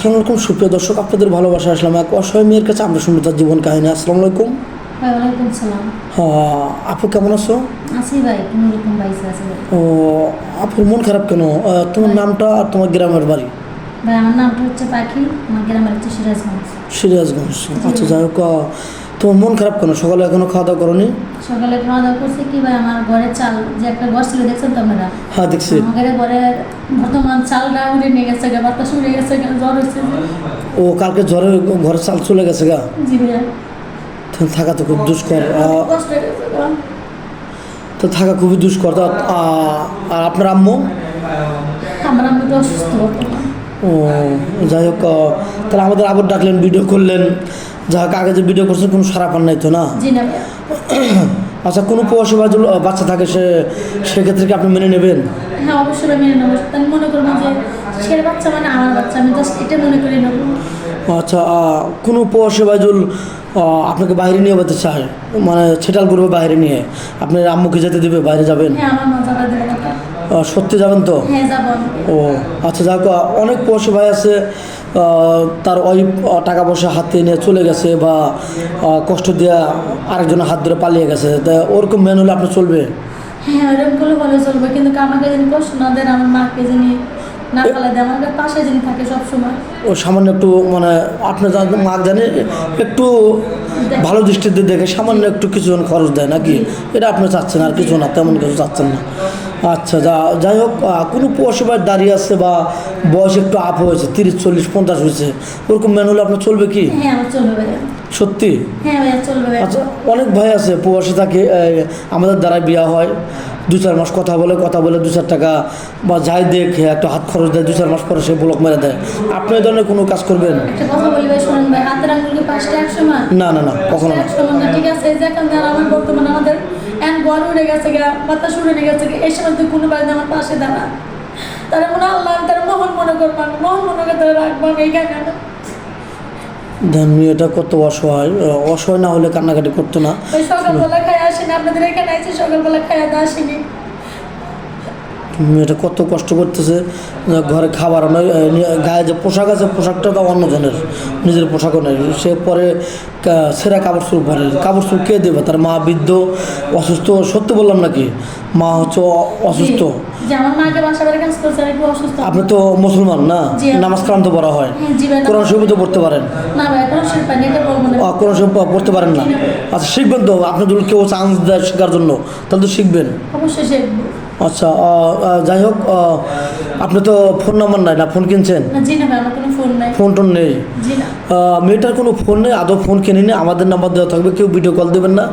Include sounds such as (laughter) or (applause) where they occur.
আসসালামু আলাইকুম সুপ্রিয় দর্শক আপনাদের ভালোবাসা আসলাম এক অসহায় মেয়ের কাছে আমরা শুনব তার জীবন কাহিনী। আসসালামু আলাইকুম। হ্যাঁ, আপু কেমন আছো? ও আপুর মন খারাপ কেন? তোমার নামটা আর তোমার গ্রামের বাড়ি? আমার নামটা হচ্ছে পাখি আমার গ্রামের হচ্ছে সিরাজগঞ্জ। সিরাজগঞ্জ। আচ্ছা যাই হোক তোমার মন খারাপ কেন? সকালে এখনও খাওয়া দাওয়া করনি? সকালে খাওয়া দাওয়া করছি কি ভাই আমার ঘরে চাল যে একটা ঘর ছিল দেখছেন তো আপনারা? হ্যাঁ দেখছি। আমাদের ঘরে বর্তমান চাল চালটা উড়ে নিয়ে গেছে গা বাতাস উড়ে গেছে গা জ্বর হয়েছে ও কালকে জ্বরে ঘরে চাল চলে গেছে গা? জি ভাইয়া। তো থাকা তো খুব দুষ্কর। তো থাকা খুবই দুষ্কর। আর আপনার আম্মু? আমার আমি তো অসুস্থ ও যাই হোক তাহলে আমাদের আবার ডাকলেন ভিডিও করলেন। যা হোক আগে যে ভিডিও করছেন কোনো সারা পান নাই তো না? (clears throat) আচ্ছা কোনো প্রবাসী বাচ্চা থাকে সে সেক্ষেত্রে কি আপনি মেনে নেবেন? হ্যাঁ অবশ্যই মেনে নেব। তাই মনে করব যে সে বাচ্চা মানে আমার বাচ্চা আমি জাস্ট এটা মনে করে নেব। আচ্ছা কোনো প্রবাসী বাইজুল আপনাকে বাইরে নিয়ে যেতে চায়? মানে ছেটাল করবে বাইরে নিয়ে। আপনার আম্মুকে যেতে দেবে বাইরে যাবেন? হ্যাঁ আমার মা যাবে সত্যি যাবেন তো? হ্যাঁ ও আচ্ছা যাক অনেক প্রবাসী ভাই আছে তার ওই টাকা পয়সা হাতে নিয়ে চলে গেছে বা কষ্ট দিয়ে আরেকজনের হাত ধরে পালিয়ে গেছে। তা ওরকম মেন হলে আপনার চলবে? হ্যাঁ ওরকম করলে ভালো চলবে কিন্তু আমাকে যিনি কষ্ট না দেন আমার মাকে যিনি না ফেলে দেয় পাশে যিনি থাকে সবসময়। ও সামান্য একটু মানে আপনার মা জানে একটু ভালো দৃষ্টিতে দেখে সামান্য একটু কিছুজন খরচ দেয় নাকি? এটা আপনি চাচ্ছেন আর কিছু না তেমন কিছু চাচ্ছেন না। আচ্ছা যা যাই হোক কোনো পশুবায় দাঁড়িয়ে আছে বা বয়স একটু আপ হয়েছে তিরিশ চল্লিশ পঞ্চাশ হয়েছে ওরকম ম্যান হলে আপনার চলবে কি? হ্যাঁ সত্যি? হ্যাঁ আচ্ছা অনেক ভাই আছে প্রবাসী থাকে আমাদের দ্বারাই বিয়া হয় দু চার মাস কথা বলে কথা বলে দু চার টাকা বা যাই দেখে একটু হাত খরচ দেয় দু চার মাস পরে সে ব্লক মেরে দেয়। আপনি এই ধরনের কোনো কাজ করবেন? বলি না না না কখনো না। ঠিক আছে? এই যে এখন আমার বর্তমানে আমাদের গল উড়ে গেছে গা গেছে তুই কোনো বাড়িতে আমার পাশে দাঁড়া তারা মনে আল্লাহ তারা মোহন মনে করব আমি মোহন মনে করে তারা রাখব আমি এইখানে মেয়েটা কত অসহায় অসহায় না হলে কান্নাকাটি করতো না। সকালবেলা খাই আসিনি আপনাদের এখানে আইসি সকালবেলা দা আসিনি। মেয়েটা কত কষ্ট করতেছে ঘরে খাবার গায়ে যে পোশাক আছে পোশাকটা তো অন্যজনের নিজের পোশাকও নেই সে পরে সেরা কাপড় চুল পরে কাপড় চুল কে দেবে? তার মা বৃদ্ধ অসুস্থ সত্যি বললাম নাকি? মা হচ্ছে অসুস্থ। আপনি তো মুসলমান না? নামাজ কালাম তো পড়া হয়। হ্যাঁ, কোরআন শরীফ তো পড়তে পারেন। কোরআন শরীফ পড়তে পারেন না। আচ্ছা শিখবেন তো? আপনি যদি কেউ চান্স দেয় শেখার জন্য তাহলে তো শিখবেন। আচ্ছা যাই হোক আপনি তো ফোন নাম্বার নাই না? ফোন কিনছেন? ফোন টোন নেই। মেয়েটার কোনো ফোন নেই? আদৌ ফোন কিনে নিয়ে আমাদের নাম্বার দেওয়া থাকবে কেউ ভিডিও কল দেবেন না।